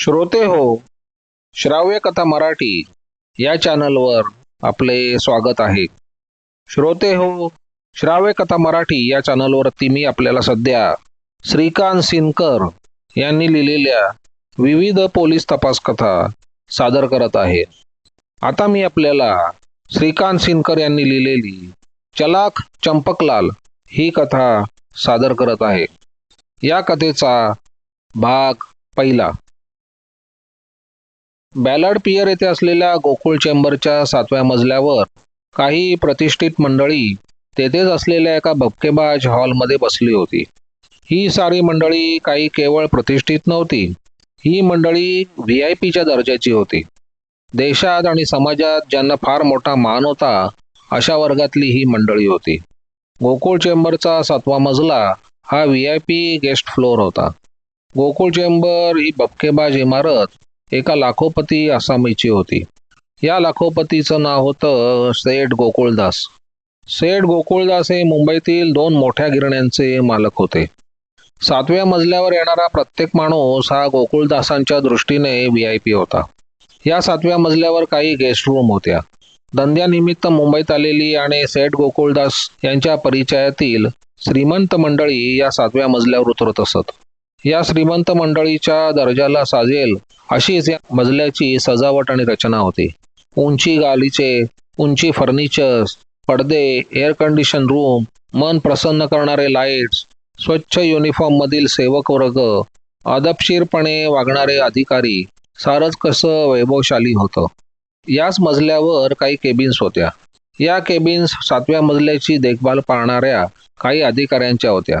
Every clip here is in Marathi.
श्रोते हो श्राव्य कथा मराठी या चॅनलवर आपले स्वागत आहे. श्रोते हो श्राव्य कथा मराठी या चॅनलवरती मी आपल्याला सध्या श्रीकांत सिनकर यांनी लिहिलेल्या विविध पोलीस तपास कथा सादर करत आहे. आता मी आपल्याला श्रीकांत सिनकर यांनी लिहिलेली चलाख चंपकलाल ही कथा सादर करत आहे. या कथेचा भाग पहिला. बॅलाड पियर येथे असलेल्या गोकुळ चेंबरच्या सातव्या मजल्यावर काही प्रतिष्ठित मंडळी तेथेच असलेल्या एका भपकेबाज हॉलमध्ये बसली होती. ही सारी मंडळी काही केवळ प्रतिष्ठित नव्हती ही मंडळी व्ही आय पीच्या दर्जाची होती. देशात आणि समाजात ज्यांना फार मोठा मान होता अशा वर्गातली ही मंडळी होती. गोकुळ चेंबरचा सातवा मजला हा V I P guest floor होता. गोकुळ चेंबर ही भपकेबाज इमारत एका लाखोपती आसामीची होती. या लाखोपतीचं नाव होतं सेठ गोकुळदास. सेठ गोकुळदास हे मुंबईतील दोन मोठ्या गिरण्यांचे मालक होते. सातव्या मजल्यावर येणारा प्रत्येक माणूस हा गोकुळदासांच्या दृष्टीने व्ही आय पी होता. या सातव्या मजल्यावर काही गेस्ट रूम होत्या. धंद्यानिमित्त मुंबईत आलेली आणि सेठ गोकुळदास यांच्या परिचयातील श्रीमंत मंडळी या सातव्या मजल्यावर उतरत असत. या श्रीमंत मंडळीच्या दर्जाला साजेल अशीच या मजल्याची सजावट आणि रचना होती. उंची गालीचे उंची फर्निचर्स पडदे एअर कंडिशन रूम मन प्रसन्न करणारे लाईट्स स्वच्छ युनिफॉर्म मधील सेवक वर्ग अदबशीरपणे वागणारे अधिकारी सारच कसं वैभवशाली होतं. याच मजल्यावर काही केबिन्स होत्या. या केबिन्स सातव्या मजल्याची देखभाल पाहणाऱ्या काही अधिकाऱ्यांच्या होत्या.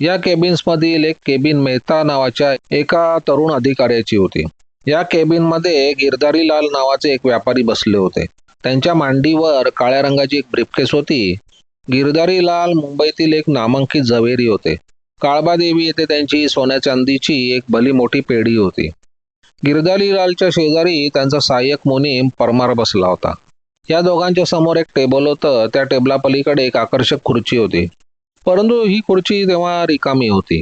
या केबिन्समधील एक केबिन मेहता नावाच्या एका तरुण अधिकाऱ्याची होती. या केबिनमध्ये गिरधारी लाल नावाचे एक व्यापारी बसले होते. त्यांच्या मांडीवर काळ्या रंगाची एक ब्रिफकेस होती. गिरधारी लाल मुंबईतील एक नामांकित जवेरी होते. काळबादेवी येथे त्यांची सोन्या चांदीची एक भली मोठी पेढी होती. गिरधारी लालच्या शेजारी त्यांचा सहाय्यक मुनीम परमार बसला होता. या दोघांच्या समोर एक टेबल होतं. त्या टेबलापलीकडे एक आकर्षक खुर्ची होती. परंतु ही खुर्ची तेव्हा रिकामी होती.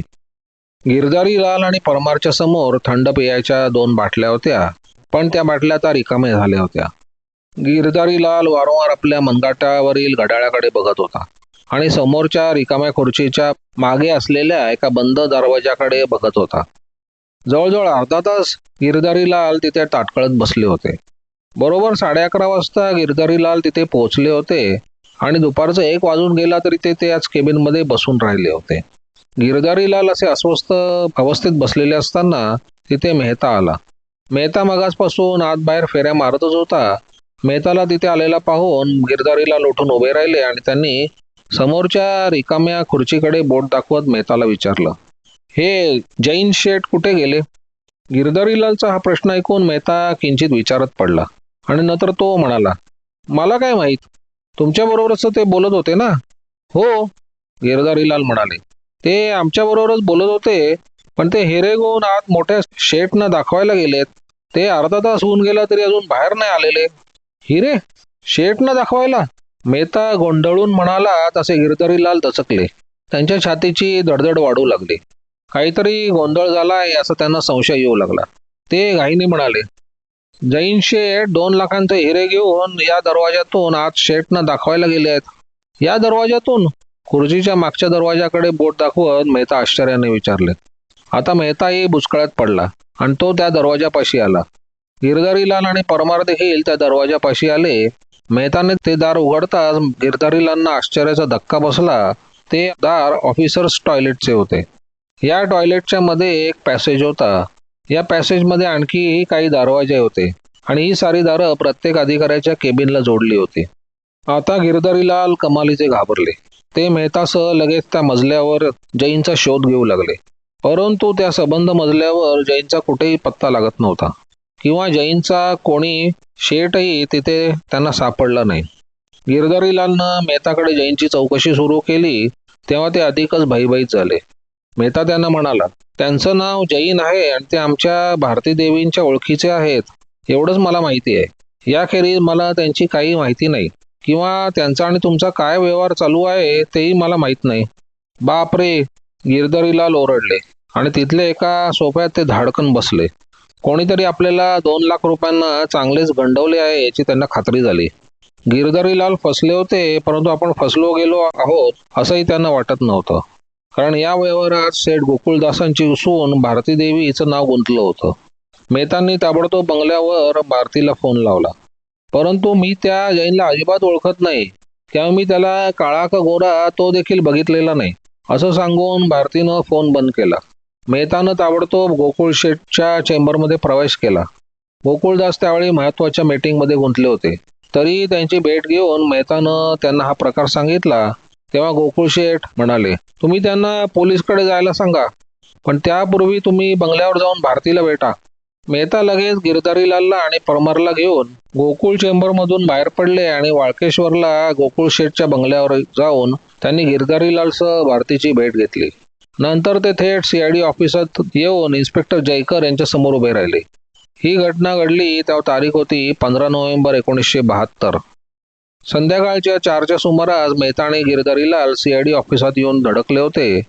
गिरधारी लाल आणि परमारच्या समोर थंड पेयाच्या दोन बाटल्या होत्या पण त्या बाटल्या आता रिकाम्या झाल्या होत्या. गिरधारी लाल वारंवार आपल्या मनगाटावरील घड्याळाकडे बघत होता आणि समोरच्या रिकाम्या खुर्चीच्या मागे असलेल्या एका बंद दरवाजाकडे बघत होता. जवळजवळ अर्धा तास गिरधारी लाल तिथे ताटकळत बसले होते. बरोबर साडे अकरा वाजता गिरधारी लाल तिथे पोहोचले होते आणि दुपारचं एक वाजून गेला तरी ते त्याच केबिनमध्ये बसून राहिले होते. गिरधारीलाल असे अस्वस्थ अवस्थेत बसलेले असताना तिथे मेहता आला. मेहता मगासपासून आत बाहेर फेऱ्या मारतच होता. मेहताला तिथे आलेला पाहून गिरधारीला उठून उभे राहिले आणि त्यांनी समोरच्या रिकाम्या खुर्चीकडे बोट दाखवत मेहताला विचारलं हे जैन शेठ कुठे गेले? गिरधारीलालचा हा प्रश्न ऐकून मेहता किंचित विचारत पडला आणि नंतर तो म्हणाला मला काय माहीत? तुमच्या बरोबरच ते बोलत होते ना? हो गिरधारीलाल म्हणाले. ते आमच्या बरोबरच बोलत होते पण ते हिरे घेऊन आत मोठ्या शेटनं दाखवायला गेलेत. ते अर्धा तास होऊन गेला तरी अजून बाहेर नाही आलेले. हिरे शेटनं दाखवायला? मेहता गोंधळून म्हणाला तसे गिरधारीलाल दचकले. त्यांच्या छातीची दडदड वाढू लागली. काहीतरी गोंधळ झालाय असा त्यांना संशय येऊ लागला. ते घाईने म्हणाले जैन शेठ दोन लाखांचे हिरे घेऊन या दरवाजातून आज शेठनं दाखवायला गेले आहेत. या दरवाजातून खुर्चीच्या मागच्या दरवाजाकडे बोट दाखवत मेहता आश्चर्याने विचारले. आता मेहताही बुचकळ्यात पडला आणि तो त्या दरवाजापाशी आला. गिरधारीलाल आणि परमार देखील त्या दरवाजापाशी आले. मेहताने ते दार उघडताच गिरधारीलालना आश्चर्याचा धक्का बसला. ते दार ऑफिसर्स टॉयलेटचे होते. या टॉयलेटच्या मध्ये एक पॅसेज होता. या पॅसेजमध्ये आणखी काही दारवाजे होते. आणि ही सारी दारं प्रत्येक अधिकाऱ्याच्या केबिनला जोडली होती. आता गिरधारीलाल कमालीचे घाबरले. ते मेहतासह लगेच त्या मजल्यावर जैनचा शोध घेऊ लागले. परंतु त्या संबंध मजल्यावर जैनचा कुठेही पत्ता लागत नव्हता. किंवा जैनचा कोणी शेटही तिथे त्यांना सापडला नाही. गिरधारीलालनं मेहताकडे जैनची चौकशी सुरू केली तेव्हा ते अधिकच भयभीत झाले. मेहता त्यांना म्हणाला त्यांचं नाव जैन आहे आणि ते आमच्या भारती देवींच्या ओळखीचे आहेत. एवढंच मला माहिती आहे. याखेरीज मला त्यांची काही माहिती नाही. किंवा त्यांचा आणि तुमचा काय व्यवहार चालू आहे तेही मला माहीत नाही. बापरे! गिरधारीलाल ओरडले आणि तिथले एका सोफ्यात ते धाडकन बसले. कोणीतरी आपल्याला दोन लाख रुपयांना चांगलेच गंडवले आहे याची त्यांना खात्री झाली. गिरधारीलाल फसले होते परंतु आपण फसलो गेलो आहोत असंही त्यांना वाटत नव्हतं. कारण या व्यवहारात सेठ गोकुळदासांची सून भारती देवी हिचं नाव गुंतलं होतं. मेहतांनी ताबडतोब बंगल्यावर भारतीला फोन लावला. परंतु मी त्या जैनला अजिबात ओळखत नाही. किंवा मी त्याला काळा का गोरा तो देखील बघितलेला नाही असं सांगून भारतीनं फोन बंद केला. मेहतानं ताबडतोब गोकुळ शेठच्या चेंबरमध्ये प्रवेश केला. गोकुळदास त्यावेळी महत्त्वाच्या मीटिंगमध्ये गुंतले होते. तरी त्यांची भेट घेऊन मेहतानं त्यांना हा प्रकार सांगितला तेव्हा गोकुळ शेठ म्हणाले तुम्ही त्यांना पोलीसकडे जायला सांगा पण त्यापूर्वी तुम्ही बंगल्यावर जाऊन भारतीला भेटा. मेहता लगेच गिरधारीलालला आणि परमारला घेऊन गोकुळ चेंबरमधून बाहेर पडले आणि वाळकेश्वरला गोकुळ शेठच्या बंगल्यावर जाऊन त्यांनी गिरधारीलालसह भारतीची भेट घेतली. नंतर ते थेट सीआयडी ऑफिसात येऊन इन्स्पेक्टर जयकर यांच्या समोर उभे राहिले. ही घटना घडली तेव्हा तारीख होती पंधरा नोव्हेंबर एकोणीसशे बहात्तर. संध्याकाळच्या चारच्या सुमारास मेहताने आणि गिरधारीलाल सीआयडी ऑफिसात येऊन धडकले होते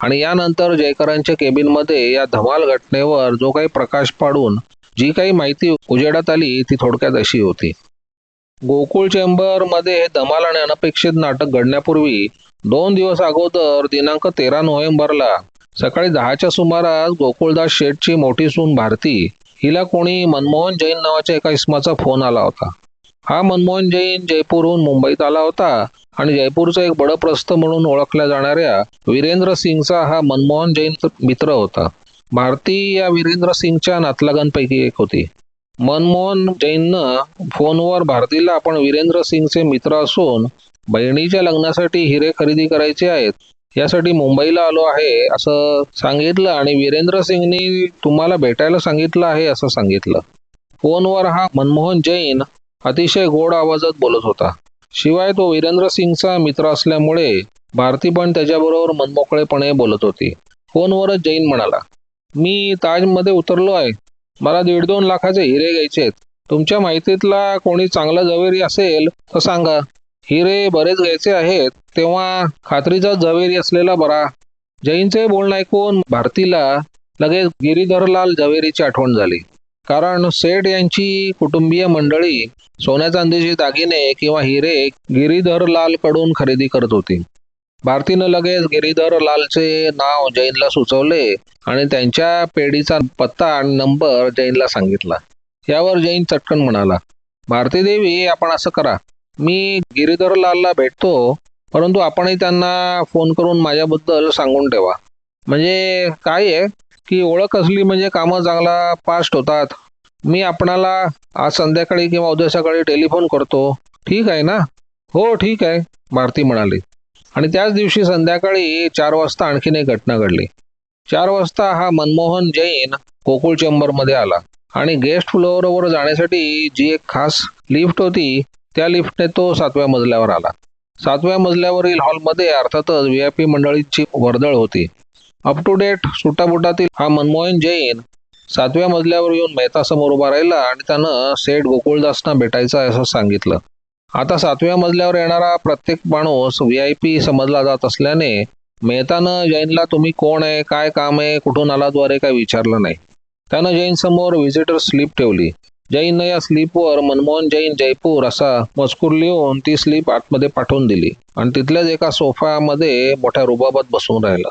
आणि यानंतर जयकरांच्या केबिनमध्ये या धमाल घटनेवर जो काही प्रकाश पाडून जी काही माहिती उजेडात आली ती थोडक्यात अशी होती. गोकुळ चेंबरमध्ये हे धमाल आणि अनपेक्षित नाटक घडण्यापूर्वी दोन दिवस अगोदर दिनांक तेरा नोव्हेंबरला सकाळी दहाच्या सुमारास गोकुळदास शेठची मोठी सून भारती हिला कोणी मनमोहन जैन नावाच्या एका इसमाचा फोन आला होता. हा मनमोहन जैन जयपूरहून मुंबईत आला होता आणि जयपूरचा एक बडप्रस्त म्हणून ओळखल्या जाणाऱ्या वीरेंद्र सिंगचा हा मनमोहन जैन मित्र होता. भारती या वीरेंद्र सिंगच्या नातलगांपैकी एक होती. मनमोहन जैननं फोनवर भारतीला आपण वीरेंद्र सिंगचे मित्र असून बहिणीच्या लग्नासाठी हिरे खरेदी करायचे आहेत यासाठी मुंबईला आलो आहे असं सांगितलं आणि वीरेंद्र सिंगनी तुम्हाला भेटायला सांगितलं आहे असं सांगितलं. फोनवर हा मनमोहन जैन अतिशय गोड आवाजात बोलत होता. शिवाय तो वीरेंद्र सिंगचा मित्र असल्यामुळे भारती पण त्याच्याबरोबर मनमोकळेपणे बोलत होती. फोनवरच जैन म्हणाला मी ताजमध्ये उतरलो आहे. मला दीड दोन लाखाचे हिरे घ्यायचे आहेत. तुमच्या माहितीतला कोणी चांगला जवेरी असेल तर सांगा. हिरे बरेच घ्यायचे आहेत तेव्हा खात्रीचा जवेरी असलेला बरा. जैनचे बोलणं ऐकून भारतीला लगेच गिरीधरलाल जवेरीची आठवण झाली. कारण सेठ यांची कुटुंबीय मंडळी सोन्या चांदीचे दागिने किंवा हिरे गिरीधरलाल कडून खरेदी करत होती. भारतीनं लगेच गिरीधरलालचे नाव जैनला सुचवले आणि त्यांच्या पेढीचा पत्ता आणि नंबर जैनला सांगितला. यावर जैन चटकन म्हणाला भारती देवी आपण असं करा. मी गिरीधरलालला भेटतो परंतु आपणही त्यांना फोन करून माझ्याबद्दल सांगून ठेवा. म्हणजे काय आहे? की ओळख असली म्हणजे कामं चांगला फास्ट होतात. मी आपणाला आज संध्याकाळी किंवा उद्या सकाळी टेलिफोन करतो. ठीक आहे ना? हो ठीक आहे. भारती म्हणाली. आणि त्याच दिवशी संध्याकाळी चार वाजता आणखीन एक घटना घडली. चार वाजता हा मनमोहन जैन गोकुळ चेंबरमध्ये आला. आणि गेस्ट फ्लोअरवर जाण्यासाठी जी एक खास लिफ्ट होती त्या लिफ्टने तो सातव्या मजल्यावर आला. सातव्या मजल्यावरील हॉलमध्ये अर्थातच व्ही आय पी मंडळीची वर्दळ होती. अप टू डेट सुटाबुटातील हा मनमोहन जैन सातव्या मजल्यावर येऊन मेहता समोर उभा राहिला आणि त्यानं सेठ गोकुळदासना भेटायचं आहे असं सांगितलं. आता सातव्या मजल्यावर येणारा प्रत्येक माणूस व्ही आय पी समजला जात असल्याने मेहतानं जैनला तुम्ही कोण आहे? काय काम आहे? कुठून आलाद्वारे काय विचारलं नाही. त्यानं जैन समोर व्हिजिटर स्लिप ठेवली. जैननं या स्लिपवर मनमोहन जैन जयपूर असा मजकूर लिहून ती स्लिप आतमध्ये पाठवून दिली आणि तिथल्याच एका सोफामध्ये मोठ्या रुबाबात बसून राहिला.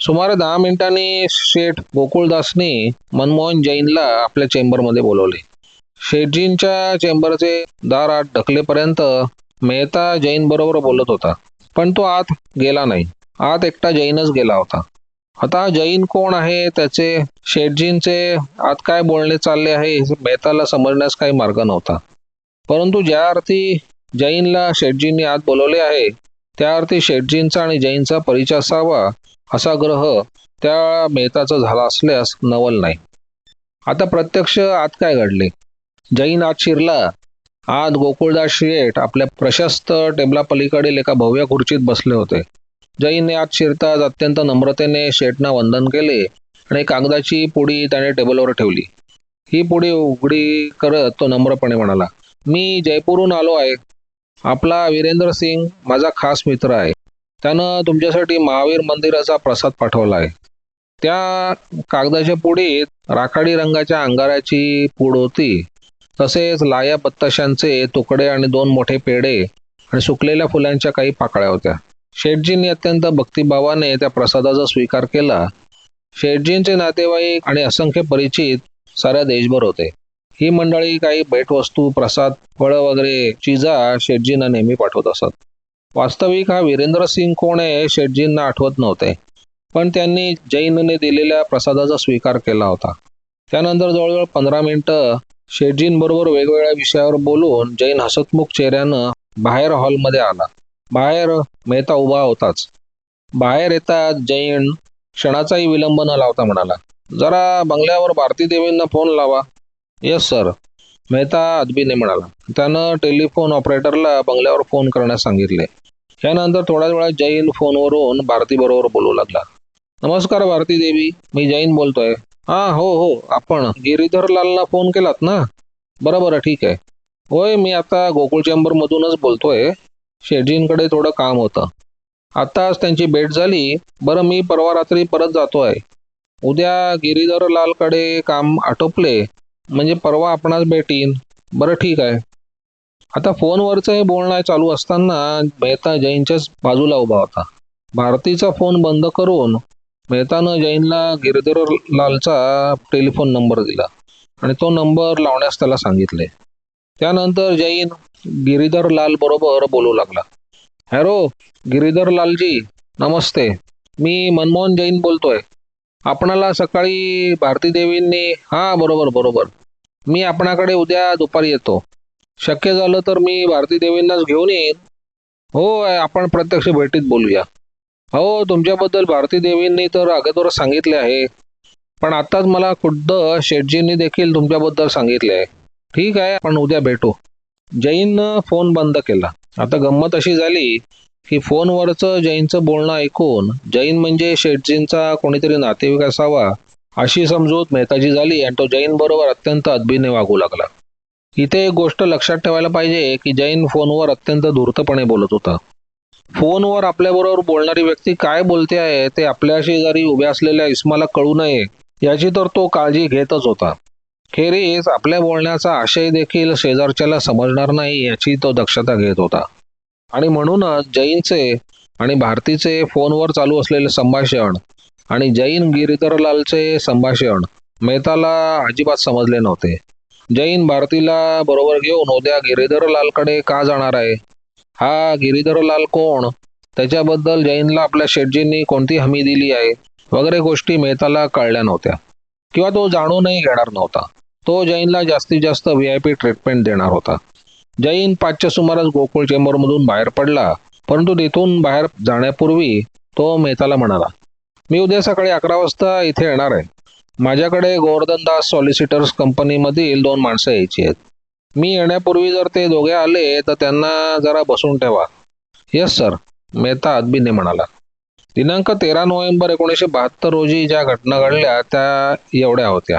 सुमारे दहा मिनिटांनी शेठ गोकुळदासनी मनमोहन जैनला आपल्या चेंबरमध्ये बोलवले. शेठजींच्या चेंबरचे दार आत ढकलेपर्यंत मेहता जैन बरोबर बोलत होता पण तो आत गेला नाही. आत एकटा जैनच गेला होता. आता जैन कोण आहे त्याचे शेठजींचे आत काय बोलणे चालले आहे हे मेहताला समजण्यास काही मार्ग नव्हता. परंतु ज्या अर्थी जैनला शेठजींनी आत बोलवले आहे त्या अर्थी शेठजींचा आणि जैनचा परिचय असावा असा ग्रह त्या मेहताचा झाला असल्यास नवल नाही. आता प्रत्यक्ष आत काय घडले? जैन आत शिरला. आत गोकुळदास शेठ आपल्या प्रशस्त टेबला पलीकडील एका भव्य खुर्चीत बसले होते. जैनने आत शिरताच अत्यंत नम्रतेने शेठना वंदन केले आणि कागदाची पुडी त्याने टेबलवर ठेवली. ही पुडी उघडी करत तो नम्रपणे म्हणाला मी जयपूरहून आलो आहे. आपला वीरेंद्र सिंग माझा खास मित्र आहे. त्यानं तुमच्यासाठी महावीर मंदिराचा प्रसाद पाठवला आहे. त्या कागदाच्या पुडीत राखाडी रंगाच्या अंगाराची पूड होती. तसेच लाया बत्ताशांचे तुकडे आणि दोन मोठे पेढे आणि सुकलेल्या फुलांच्या काही पाकळ्या होत्या. शेठजींनी अत्यंत भक्तिभावाने त्या प्रसादाचा स्वीकार केला. शेठजींचे नातेवाईक आणि असंख्य परिचित साऱ्या देशभर होते. ही मंडळी काही भेटवस्तू प्रसाद फळं वगैरे चिजा शेठजींना नेहमी पाठवत असत. वास्तविक हा वीरेंद्रसिंग कोण आहे शेटजींना आठवत नव्हते. पण त्यांनी जैनने दिलेल्या प्रसादाचा स्वीकार केला होता. त्यानंतर जवळजवळ पंधरा मिनिटं शेटजींबरोबर वेगवेगळ्या विषयावर बोलून जैन हसतमुख चेहऱ्यानं बाहेर हॉलमध्ये आला. बाहेर मेहता उभा होताच. बाहेर येतात जैन क्षणाचाही विलंब न लावता म्हणाला जरा बंगल्यावर भारती देवींना फोन लावा. येस सर मेहता अदबीने म्हणाला. त्यानं टेलिफोन ऑपरेटरला बंगल्यावर फोन करण्यास सांगितले. त्यानंतर थोड्या वेळात जैन फोनवरून भारतीबरोबर बोलू लागला. नमस्कार भारती देवी मी जैन बोलतोय. हा हो हो आपण गिरीधरलालला फोन केलात ना? बरं बरं ठीक आहे. होय मी आता गोकुळ चेंबरमधूनच बोलतोय. शेटजींकडे थोडं काम होतं. आत्ताच त्यांची भेट झाली. बरं मी परवा रात्री परत जातो आहे उद्या गिरीधरलालकडे काम आटोपले. म्हणजे परवा आपणास भेटीन. बरं ठीक आहे. आता फोनवरचं हे बोलणं चालू असताना मेहता जैनच्याच बाजूला उभा होता. भारतीचा फोन बंद करून मेहतानं जैनला गिरीधर लालचा टेलिफोन नंबर दिला आणि तो नंबर लावण्यास त्याला सांगितले. त्यानंतर जैन गिरीधर लाल बरोबर बोलू लागला. हॅलो गिरीधर लालजी नमस्ते. मी मनमोहन जैन बोलतोय. आपणाला सकाळी भारती देवींनी हां बरोबर बरोबर. मी आपणाकडे उद्या दुपारी येतो. शक्य झालं तर मी भारती देवींनाच घेऊन येईन. हो आपण प्रत्यक्ष भेटीत बोलूया. हो तुमच्याबद्दल भारती देवींनी तर अगोदर सांगितले आहे. पण आताच मला खुद्द शेटजींनी देखील तुमच्याबद्दल सांगितले आहे. ठीक आहे आपण उद्या भेटू. जैननं फोन बंद केला. आता गंमत अशी झाली की फोनवरचं जैनचं बोलणं ऐकून जैन म्हणजे शेटजींचा कोणीतरी नातेवाईक असावा अशी समजूत मेहताची झाली आणि तो जैन बरोबर अत्यंत अदबीने वागू लागला. इथे एक गोष्ट लक्षात ठेवायला पाहिजे की जैन फोनवर अत्यंत धूर्तपणे बोलत होता. फोनवर आपल्याबरोबर बोलणारी व्यक्ती काय बोलते आहे ते आपल्या शेजारी उभ्या असलेल्या इस्माला कळू नये याची तर तो काळजी घेतच होता. खेरीज आपल्या बोलण्याचा आशय देखील शेजारच्याला समजणार नाही याची तो दक्षता घेत होता. आणि म्हणूनच जैनचे आणि भारतीचे फोनवर चालू असलेले संभाषण आणि जैन गिरीधरलालचे संभाषण मेहताला अजिबात समजले नव्हते. जैन भारतीला बरोबर घेऊन उद्या गिरीधरलालकडे का जाणार आहे? हा गिरीधरलाल कोण? त्याच्याबद्दल जैनला आपल्या शेटजींनी कोणती हमी दिली आहे? वगैरे गोष्टी मेहताला कळल्या नव्हत्या. किंवा तो जाणूनही घेणार नव्हता. तो जैनला जास्तीत जास्त व्ही आय पी ट्रीटमेंट देणार होता. जैन पाचच्या सुमारास गोकुळ चेंबरमधून बाहेर पडला. परंतु तिथून बाहेर जाण्यापूर्वी तो मेहताला म्हणाला मी उद्या सकाळी अकरा वाजता इथे येणार आहे. माझ्याकडे गोवर्धनदास सॉलिसिटर्स कंपनीमधील दोन माणसं यायची आहेत. मी येण्यापूर्वी जर ते दोघे आले तर त्यांना जरा बसून ठेवा. येस सर मेहता अदबीने म्हणाला. दिनांक तेरा नोव्हेंबर एकोणीसशे बहात्तर रोजी ज्या घटना घडल्या त्या एवढ्या होत्या.